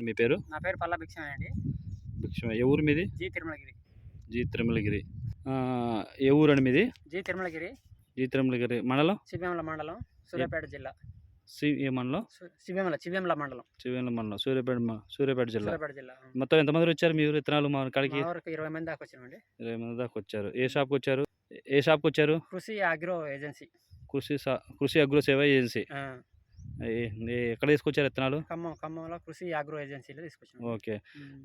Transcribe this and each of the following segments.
మీ పేరు? నా పేరు పల్లా భిక్షమే అండి భిక్షమ. ఏ ఊరు మీది? జీ తిరుమలగిరి. జీ తిరుమలగిరి. ఏ ఊరు అండి మీది? జీ తిరుమలగిరి. జీ తిరుమలగిరి. మండలం? శివేమల మండలం సూర్యాపేట జిల్లా. సి ఏ మండలం? శివేమల మండలం. చివేల మండలం. సూర్యాపేట సూర్యాపేట జిల్లా. సూర్యాపేట జిల్లా. మొత్తం ఎంతమంది వచ్చారు మీ ఊరు విత్తనాలు మా కాడికి ఇరవై మంది దాకా వచ్చినామండి. ఇరవై మంది దాకా వచ్చారు. ఏ షాప్కి వచ్చారు? ఏ షాప్కి వచ్చారు? కృషి అగ్రో ఏజెన్సీ. కృషి కృషి అగ్రో సేవ ఏజెన్సీ. ఎక్కడ తీసుకొచ్చారు విత్తనాలు? ఖమ్మం ఖమ్మంలో కృషి అగ్రో ఏజెన్సీలో తీసుకొచ్చినాం. ఓకే.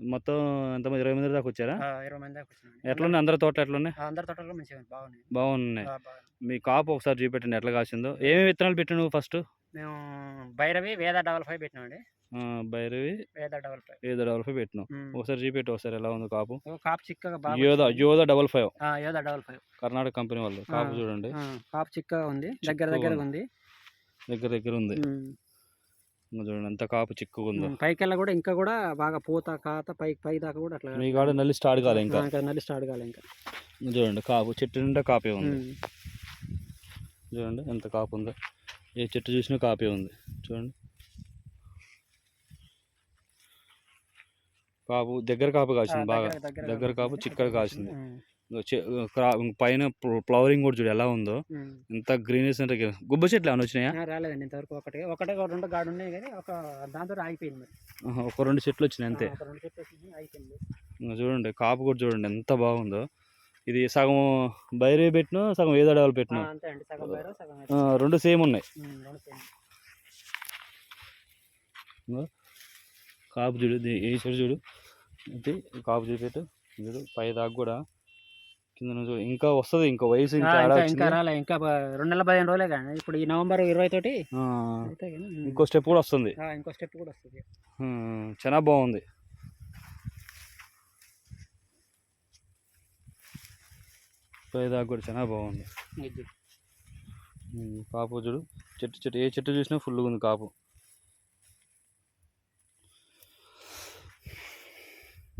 మొత్తం ఎంతమంది ఇరవై మంది దాకా వచ్చారా? ఇరవై మంది దాకా వచ్చినామండి ఎట్లున్నాయి? అందరి తోటలు ఎట్లున్నాయి? అందరి తోటలో మంచిగా బాగున్నాయి. బాగున్నాయి. మీ కాపు ఒకసారి చూపెట్టండి ఎట్లా కాసిందో. ఏమేమి విత్తనాలు పెట్టావు నువ్వు ఫస్ట్? మేము Bhairavi Veda double five పెట్టినామండి. Bhairavi Veda double five. ఏదో డబల్ ఫైవ్ పెట్టినావు. ఉమ్. ఒకసారి చూపెట్టు ఒకసారి ఎలా ఉంది కాపు. కాపు చిక్కగా యోధ. Yodha double five. ఆ, యోధ డబల్ ఫైవ్. కర్ణాటక కంపెనీ వాళ్ళు కాపు. చూడండి. కాపు చిక్కగా ఉంది దగ్గర దగ్గరగా ఉంది. దగ్గర దగ్గర ఉంది. చూడండి ఎంత కాపు చిక్కుగా ఉందో. పైకెళ్ళ కూడా ఇంకా కూడా బాగా పూత కాత పై పై దాకా కూడా అట్లా మీ కాడ నల్లి స్టార్ట్ కాలే ఇంకా. ఇంకా నల్లి స్టార్ట్ కాలే ఇంకా. చూడండి కాపు చెట్టు నిండా కాపే ఉంది. చూడండి ఎంత కాపు ఉందో. ఏ చెట్టు చూసినా కాపే ఉంది. చూడండి. కాపు దగ్గర కాపు కాసింది బాగా. దగ్గర- కాపు. చిక్కగా కాసింది. పైన ఫ్లవరింగ్ కూడా చూడు ఎలా ఉందో. ఎంత గ్రీనెస్ అంటే గుబ్బ చెట్లు ఏమైనా వచ్చినాయా? రాలేదండి ఇంతవరకు ఒకటి ఒకటే ఒక రెండు గాడు ఉన్నాయి కానీ ఒక దాంతో ఆగిపోయింది ఒక రెండు చెట్లు వచ్చినాయి అంతే. చూడండి కాపు కూడా చూడండి ఎంత బాగుందో. ఇది సగం బైరే పెట్టిన సగం ఏదో డబల్ ఆ, పెట్టిన. రెండు సేమ్ ఉన్నాయి. కాపు చూడు ఏ చెడు. కాపు చూపెట్టు చూడు పై దాకా కూడా కింద నుంచి ఇంకా వస్తుంది ఇంకా వయసు ఇంకా ఇంకా. రాలే ఇంకా రెండు నెలల పదిహేను రోజులే కానీ ఇప్పుడు ఈ నవంబర్ ఇరవై తోటి. ఇంకో స్టెప్ కూడా వస్తుంది. ఇంకో స్టెప్ కూడా వస్తుంది. చాలా బాగుంది. పై దాకా కూడా చాలా బాగుంది. కాపు చూడు. చెట్టు చెట్టు ఏ చెట్టు చూసినా ఫుల్గా ఉంది కాపు.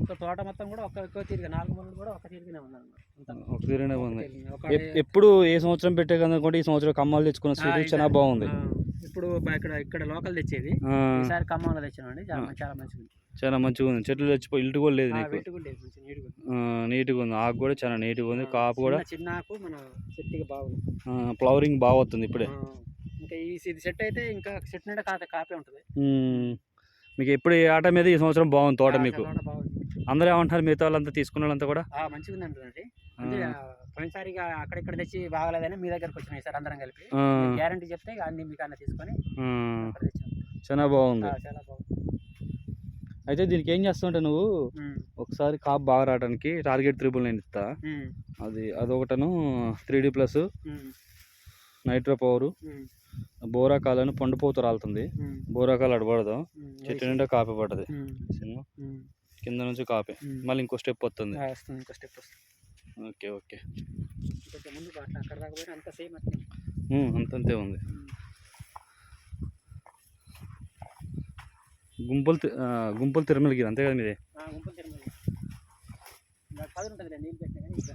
తోట మొత్తం కూడా ఒక ఒక్క తీరుగా నాలుగు మంది కూడా ఒక తీరుగానే ఉందన్నమాట. ఒక ఉంది తీరుగానే. ఎప్- ఎప్పుడు ఏ సంవత్సరం పెట్టే కనుకుంటే ఈ సంవత్సరం కమ్మాలు తెచ్చుకున్న ఇంకా- చాలా బాగుంది. ఇప్పుడు ఇక్కడ ఇక్కడ లోకల్ తెచ్చేది. ఈసారి ఖమ్మంలో తెచ్చినామండి. చాలా మంచిగా ఉంది. చాలా మంచిగా ఉంది. చెట్లు చచ్చిపోయి ఇల్లు కూడా లేదు నీకు. నీట్గా ఉంది. ఉంది. ఆకు కూడా చాలా నీట్గా ఉంది. కాపు కూడా. చిన్న- ఆకు మన చెట్టుకి బాగుంది. ఫ్లవరింగ్ బాగా వస్తుంది ఇప్పుడే. ఇంకా ఈ ఇది సెట్ అయితే ఇంకా సెట్ నిండా కాపే ఉంటుంది. మీకు ఎప్పుడు ఈ ఆట మీద ఈ సంవత్సరం బాగుంది తోట మీకు? అందరూ ఏమంటారు మిగతా వాళ్ళంతా తీసుకున్న వాళ్ళంతా కూడా? మంచిగా ఉంది అంటుందండి అంటే ఆ, పోయినసారిగా అక్కడిక్కడ తెచ్చి బాగలేదని మీ దగ్గరకు వచ్చినాయి సార్ అందరం కలిపి. గ్యారంటీ చెప్తే అన్ని మీకు అన్న తీసుకొని చాలా బాగుంది. చాలా బాగుంది. అయితే దీనికి ఏం చేస్తుంటే నువ్వు ఒకసారి కాపు బాగా రావడానికి టార్గెట్ త్రిబుల్ నేను ఇస్తా. అది అదొకటను three D plus nitro power బోరాకాలను పండుపోతూ రాలుతుంది. బోరాకాలు అడబడదు. చెట్టు నిండా కాపీ పడ్డది. కింద నుంచి కాపీ. మళ్ళీ ఇంకో స్టెప్ వస్తుంది. ఇంకో స్టెప్ వస్తుంది. Okay okay. కొంచెం ముందు అట్లా అక్కడ దాకా పోయినా అంత సేమ్ అట్లా. అంతంతే ఉంది. గుంపులు గుంపులు తిరుమలగిరి అంతే కదా మీది? గుంపులు ఉంటుంది నీళ్ళు పెట్టినా ఇంకా.